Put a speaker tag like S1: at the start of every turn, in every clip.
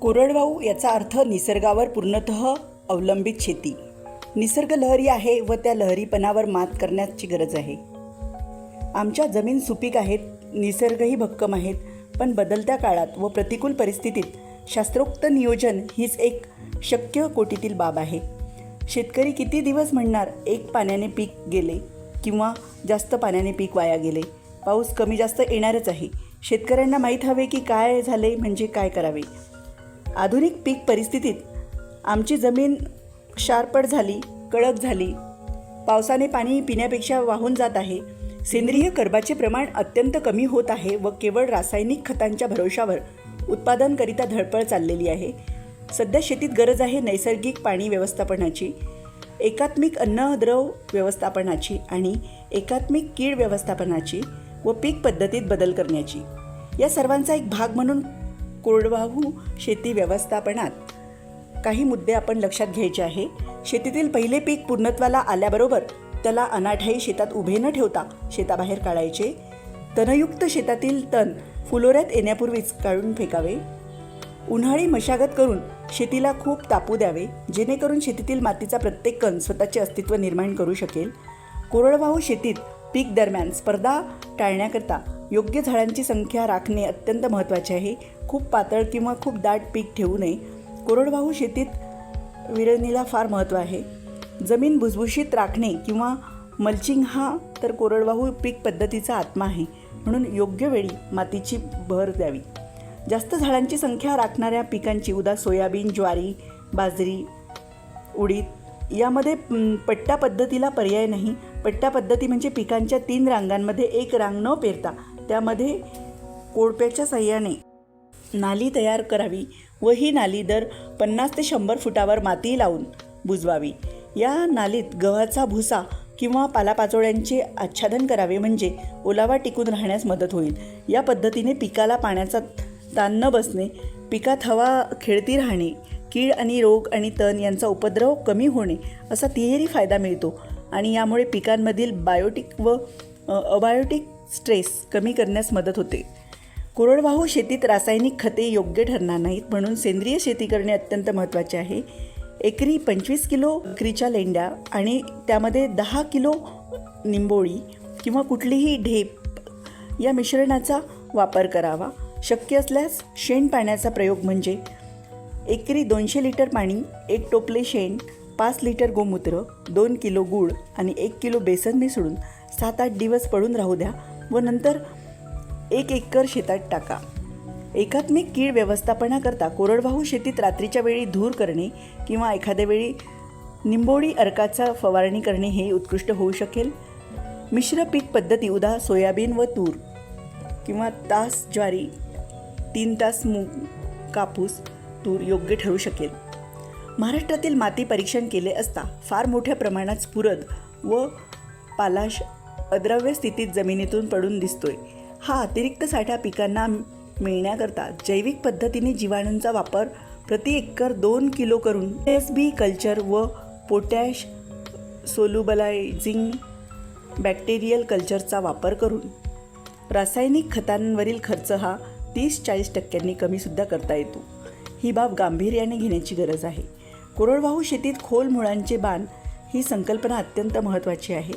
S1: कोरडवाहू याचा अर्थ निसर्गावर पूर्णतः अवलंबित शेती. निसर्ग लहरी आहे व त्या लहरीपणावर मात करण्याची गरज आहे. आमच्या जमीन सुपीक आहेत निसर्गही भक्कम आहेत पण बदलत्या काळात व प्रतिकूल परिस्थितीत शास्त्रोक्त नियोजन हीच एक शक्य कोटीतील बाब आहे. शेतकरी किती दिवस म्हणणार एक पाण्याने पीक गेले किंवा जास्त पाण्याने पीक वाया गेले? पाऊस कमी जास्त येणारच आहे. शेतकऱ्यांना माहीत हवे की काय झाले म्हणजे काय करावे? आधुनिक पीक परिस्थितीत आमची जमीन शारपट झाली कडक झाली. पावसाने पाणी पिण्यापेक्षा वाहून जात आहे. सेंद्रिय कर्बाचे प्रमाण अत्यंत कमी होत आहे व केवळ रासायनिक खतांच्या भरोशावर उत्पादनकरिता धडपड चाललेली आहे. सध्या शेतीत गरज आहे नैसर्गिक पाणी व्यवस्थापनाची एकात्मिक अन्नद्रव व्यवस्थापनाची आणि एकात्मिक कीड व्यवस्थापनाची व पीक पद्धतीत बदल करण्याची. या सर्वांचा एक भाग म्हणून कोरडवाहू शेती व्यवस्थापनात काही मुद्दे आपण लक्षात घ्यायचे आहे. शेतीतील पहिले पीक पूर्णत्वाला आल्याबरोबर त्याला अनाठाई शेतात उभे न ठेवता शेताबाहेर काढायचे. तणयुक्त शेतातील तण फुलोऱ्यात येण्यापूर्वीच काढून फेकावे. उन्हाळी मशागत करून शेतीला खूप तापू द्यावे जेणेकरून शेतीतील मातीचा प्रत्येक कण स्वतःचे अस्तित्व निर्माण करू शकेल. कोरडवाहू शेतीत पीक दरम्यान स्पर्धा टाळण्याकरता योग्य झाडांची संख्या राखणे अत्यंत महत्त्वाचे आहे. खूप पातळ किंवा खूप दाट पीक ठेवू नये. कोरडवाहू शेतीत विरळणीला फार महत्त्व आहे. जमीन भुसभुशीत राखणे किंवा मल्चिंग हा तर कोरडवाहू पीक पद्धतीचा आत्मा आहे. म्हणून योग्य वेळी मातीची भर द्यावी. जास्त झाडांची संख्या राखणाऱ्या पिकांची उदा सोयाबीन ज्वारी बाजरी उडीद यामध्ये पट्ट्या पट्टा पद्धतीला पर्याय नाही. पट्टा पद्धती म्हणजे पिकांच्या तीन रांगांमध्ये एक रांग न पेरता त्यामध्ये कोळप्याच्या साह्याने नाली तयार करावी व ही नाली दर पन्नास ते शंभर फुटावर माती लावून बुजवावी. या नालीत गव्हाचा भुसा किंवा पालापाचोळ्यांचे आच्छादन करावे म्हणजे ओलावा टिकून राहण्यास मदत होईल. या पद्धतीने पिकाला पाण्याचा ताण न बसणे पिकात हवा खेळती राहणे कीड आणि रोग आणि तण यांचा उपद्रव कमी होणे असा तिहेरी फायदा मिळतो. आणि यामुळे पिकांमधील बायोटिक व अबायोटिक स्ट्रेस कमी करण्यास मदत होते. कोरडवाहू शेतीत रासायनिक खते योग्य ठरणार नाहीत म्हणून सेंद्रिय शेती करणे अत्यंत महत्त्वाचे आहे. एकरी पंचवीस किलो बकरीच्या लेंड्या आणि त्यामध्ये दहा किलो निंबोळी किंवा कुठलीही ढेप या मिश्रणाचा वापर करावा. शक्य असल्यास शेण पाण्याचा प्रयोग म्हणजे एकरी दोनशे लिटर पाणी एक टोपले शेण पाच लिटर गोमूत्र दोन किलो गूळ आणि एक किलो बेसन मिसळून सात आठ दिवस पडून राहू द्या. व नंतर एक एकर शेतात टाका. एकात्मिक कीड व्यवस्थापनाकरता कोरडवाहू शेतीत रात्रीच्या वेळी धूर करणे किंवा एखाद्या वेळी निंबोडी अर्काचा फवारणी करणे हे उत्कृष्ट होऊ शकेल. मिश्र पीक पद्धती उदा सोयाबीन व तूर किंवा तास ज्वारी तीन तास मूग कापूस तूर योग्य ठरू शकेल. महाराष्ट्रातील माती परीक्षण केले असता फार मोठ्या प्रमाणात स्फुरद व पालाश अद्रव्य स्थितीत जमिनीतून पडून दिसतोय. हा अतिरिक्त साठा पिकांना मिळण्याकरता जैविक पद्धतीने जीवाणूंचा वापर प्रति एकर दोन किलो करून एस बी कल्चर व पोटॅश सोलुबलायझिंग बॅक्टेरियल कल्चरचा वापर करून रासायनिक खतांवरील खर्च हा तीस चाळीस टक्क्यांनी कमीसुद्धा करता येतो. ही बाब गांभीर्याने घेण्याची गरज आहे. कोरडवाहू शेतीत खोल मुळांचे बाण ही संकल्पना अत्यंत महत्त्वाची आहे.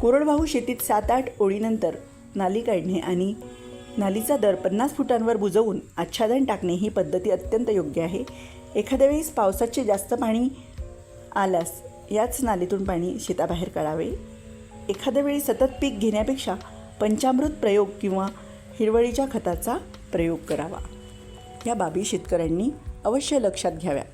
S1: कोरडवाहू शेतीत सात आठ ओळीनंतर नाली काढणे आणि नालीचा दर पन्नास फुटांवर बुजवून आच्छादन टाकणे ही पद्धती अत्यंत योग्य आहे. एखाद्या वेळेस पावसाचे जास्त पाणी आल्यास याच नालीतून पाणी शेताबाहेर काढावे. एखाद्या वेळी सतत पीक घेण्यापेक्षा पंचामृत प्रयोग किंवा हिरवळीच्या खताचा प्रयोग करावा. या बाबी शेतकऱ्यांनी अवश्य लक्षात घ्याव्या.